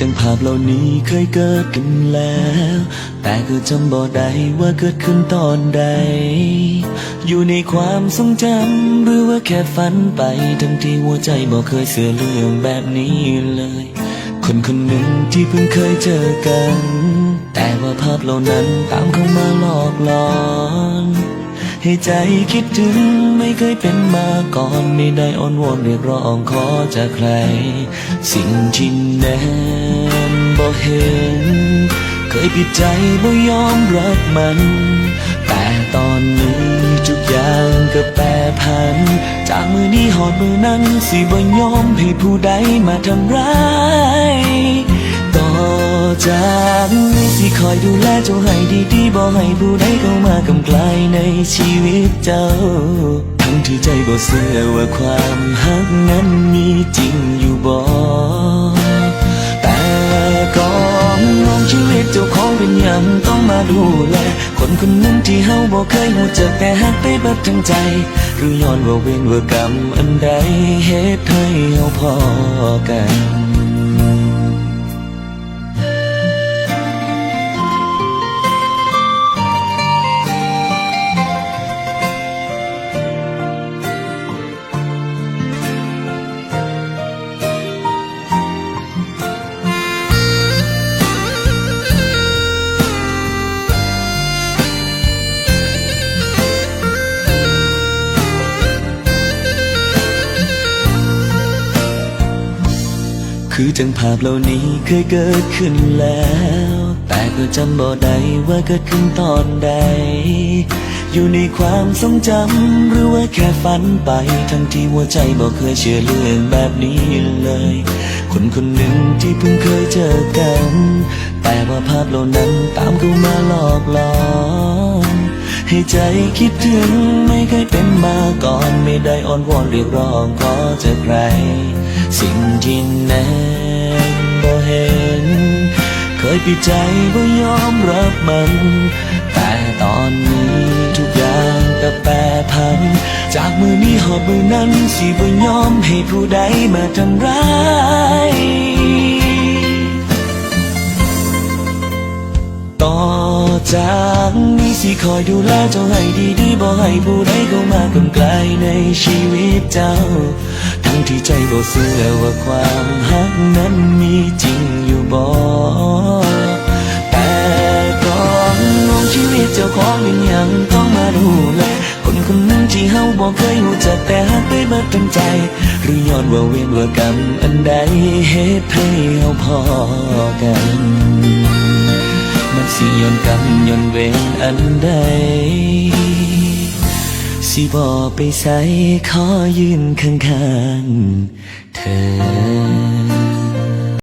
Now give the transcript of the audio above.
จังภาพเหล่านี้เคยเกิดขึ้นแล้ว แต่ก็จำบ่ได้ว่าเกิดขึ้นตอนใด อยู่ในความทรงจำหรือว่าแค่ฝันไป ทั้งที่หัวใจบ่เคยเสื่อเรื่องแบบนี้เลย คนคนหนึ่งที่เพิ่งเคยเจอกัน แต่ว่าภาพเหล่านั้นตามเข้ามาหลอกหลอน ให้ใจคิดถึงไม่เคยเป็นมาก่อนไม่ได้อ้อนวอนเรียกร้องขอจากใคร สิ่งที่แนมบ่เห็น เคยปิดใจบ่ยอมรับมัน แต่ตอนนี้ทุกอย่างก็แปรผัน จากมือนี้หอดมือนั้นสิบ่ยอมให้ผู้ใดมาทำร้าย จากนี้สิคอยดูแลเจ้าให้ดีๆบ่ให้ผู้ใดเข้ามากำไกลในชีวิตเจ้า ทั้งที่ใจบ่เชื่อว่าความหักนั้นมีจริงอยู่บ่แต่ก่อนมองชีวิตเจ้าของเป็นอย่างต้องมาดูแลคนคนนึ่งที่เฮาบ่เคยหูจักแต่หักไปเบิดทั้งใจหรือย้อนว่าเวรว่ากรรมอันใดเหตุให้เฮาพอกัน คือจังภาพเหล่านี้เคยเกิดขึ้นแล้ว แต่ก็จำบ่ได้ว่าเกิดขึ้นตอนใด อยู่ในความทรงจำหรือว่าแค่ฝันไป ทั้งที่หัวใจบ่เคยเชื่อเรื่องแบบนี้เลย คนคนหนึ่งที่เพิ่งเคยเจอกัน แต่ว่าภาพเหล่านั้นตามเข้ามาหลอกหลอน ให้ใจคิดถึงไม่เคยเป็นมาก่อน ไม่ได้อ้อนวอนเรียกร้องขอจากใคร สิ่งที่แนมบ่เห็น เคยปิดใจบ่ยอมรับมัน แต่ตอนนี้ทุกอย่างก็แปรผัน จากมือนี้หอบมือนั้นสิบ่ยอมให้ผู้ใดมาทำร้าย จากนี้สิคอยดูแลเจ้าให้ดีๆบ่ให้ผู้ใดเข้ามากำไกลในชีวิตเจ้า ทั้งที่ใจบ่เชื่อว่าความหักนั้นมีจริงอยู่บ่แต่ก่อนมองชีวิตเจ้าของเป็นอย่างต้องมาดูแลคนคนหนึ่งที่เฮาบ่เคยรู้จักแต่หักได้เบิดทั้งใจ หรือย้อนว่าเวรว่ากรรมอันใดเหตุให้เฮาพอกัน เวรอันใด สิบอไปใส่ขอยืนข้างๆเธอ